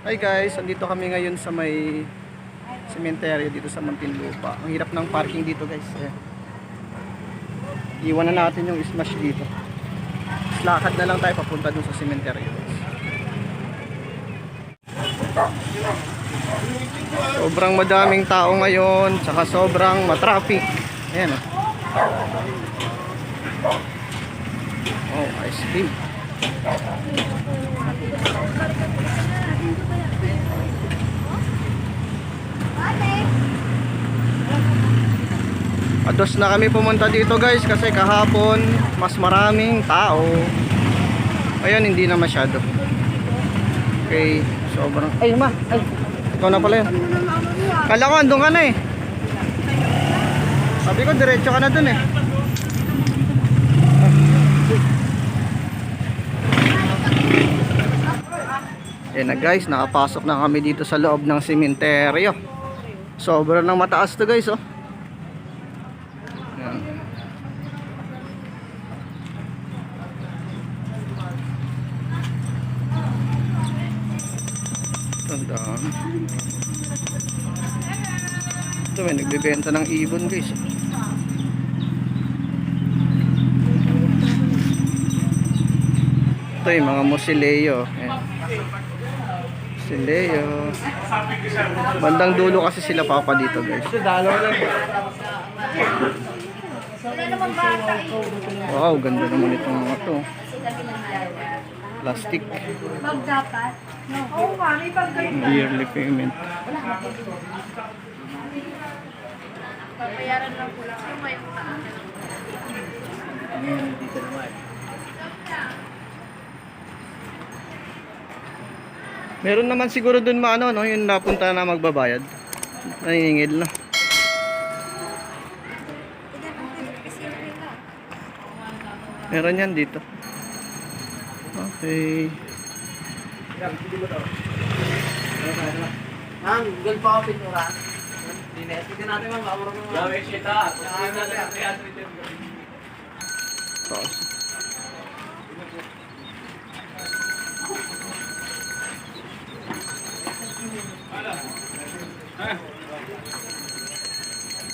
Hi guys, andito kami ngayon sa may sementeryo dito sa Muntinlupa. Ang hirap ng parking dito guys. Ayan. Iwan na natin yung smash dito. Lakad na lang tayo papunta dun sa sementeryo guys. Sobrang madaming tao ngayon, tsaka sobrang matraffic. Ayan oh. Oh, ice cream. Ados na kami pumunta dito guys kasi kahapon mas maraming tao. Ayun hindi na masyado. Okay, sobrang Ay ma, ay. Ikaw na pala yun. Kala ko andun ka na eh. Sabi ko diretso ka na dun eh. Yan na guys, nakapasok na kami dito sa loob ng sementeryo. Sobrang mataas to guys oh. Ito may nagbebenta ng ibon guys. Ito yung mga musileo. Musileo. Bandang dulo kasi sila papa dito guys. Wow, ganda naman itong mga to. Plastic. Dapat. No. Oo nga, may ganun. Yearly payment. Babayaran lang po lang. Yung may utaan. Meron naman siguro dun maano no, yung napunta na magbabayad. Naningil na. Meron yan dito. Okay. Ang Google pa ako pintura. Hindi natin mang mauro mo. Gawin siya ta. Taas.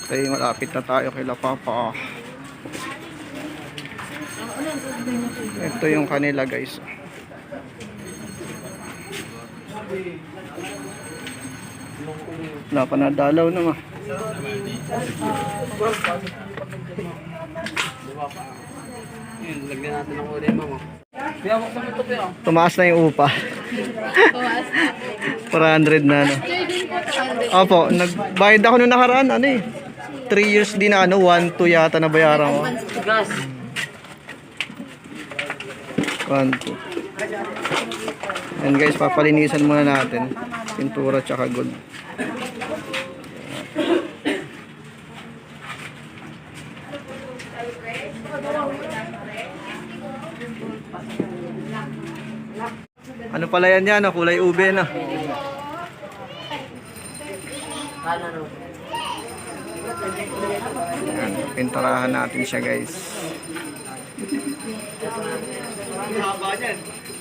Okay, malapit na tayo kay La Papa. Ito yung kanila guys. Wala pa nadalaw naman. Yun, lagyan natin ng uli kaya. Tumaas na yung upa. 400 na ano. Opo, nagbayad ako nung nakaraan, ano eh. 3 years din na ano, 1, 2 yata na bayaran ko. Gas. 1, 2. Yan guys, papalinisan muna natin. Pintura tsaka gold. Ano pala yan yan, kulay ube na. Yan, pinturahan natin siya guys.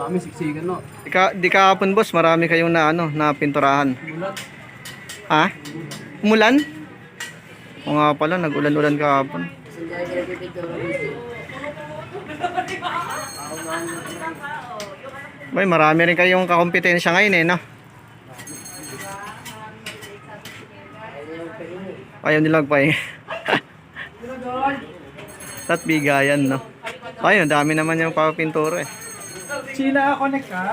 Dami siksikan no. Di, ka, di kahapon boss, marami kayong na ano, na pinturahan. Ha? Umulan? O nga pala, nag-ulan-ulan kahapon. May marami rin kayong kakompetensya ngayon eh, no? Ayaw nilang pahinga. Tat bigayan, no? Ayun, dami naman yung papintura eh. China connect ka?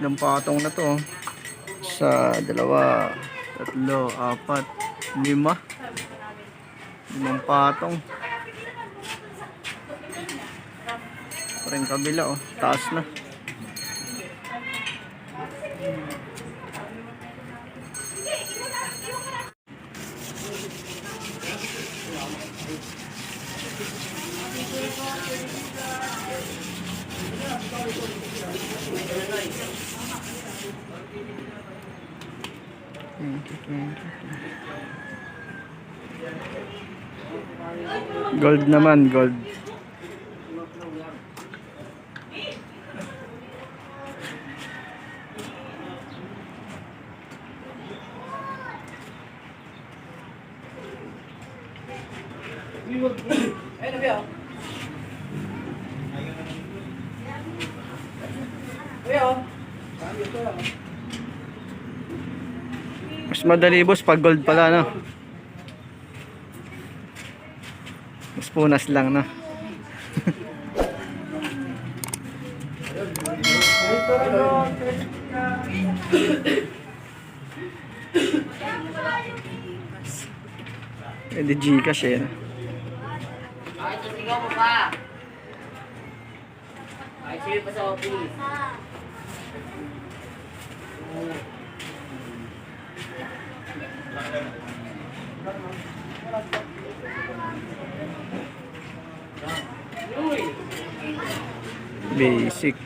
Ilang patong na to. Sa dalawa, tatlo, apat, Lima. Limang patong. Pa rin kabila oh. Taas na. Gold naman, gold. Ay, nabi ako. Nabi ako. Madali boss pag gold pala no. Mas punas lang no. Pwede Gcash eh. Ay, tusigaw mo pa. Ay, sige pa sa office. Basic.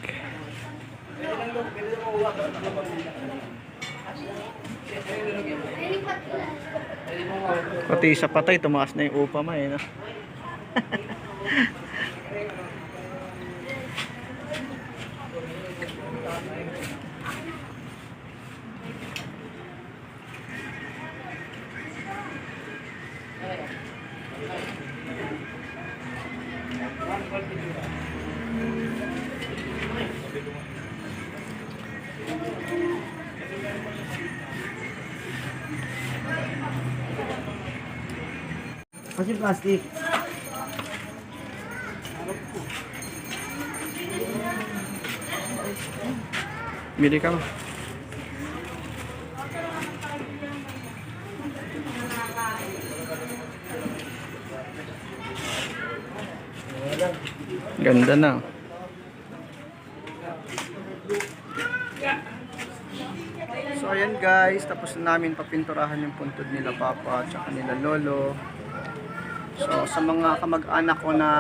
Pati sa patay, tumaas na yung upa mo eh. No? Kasi plastic. Bili ka Ganda na. So ayan guys, tapos na namin papinturahan yung puntod nila papa at saka nila lolo. So sa mga kamag-anak ko na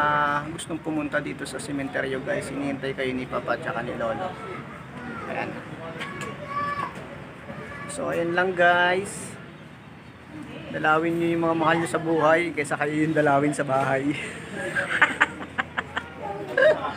gustong pumunta dito sa sementeryo guys, hinihintay kayo ni papa at saka ni lolo. Ayan. So ayan lang guys. Dalawin niyo yung mga mahal niyo sa buhay kaysa kayo yung dalawin sa bahay.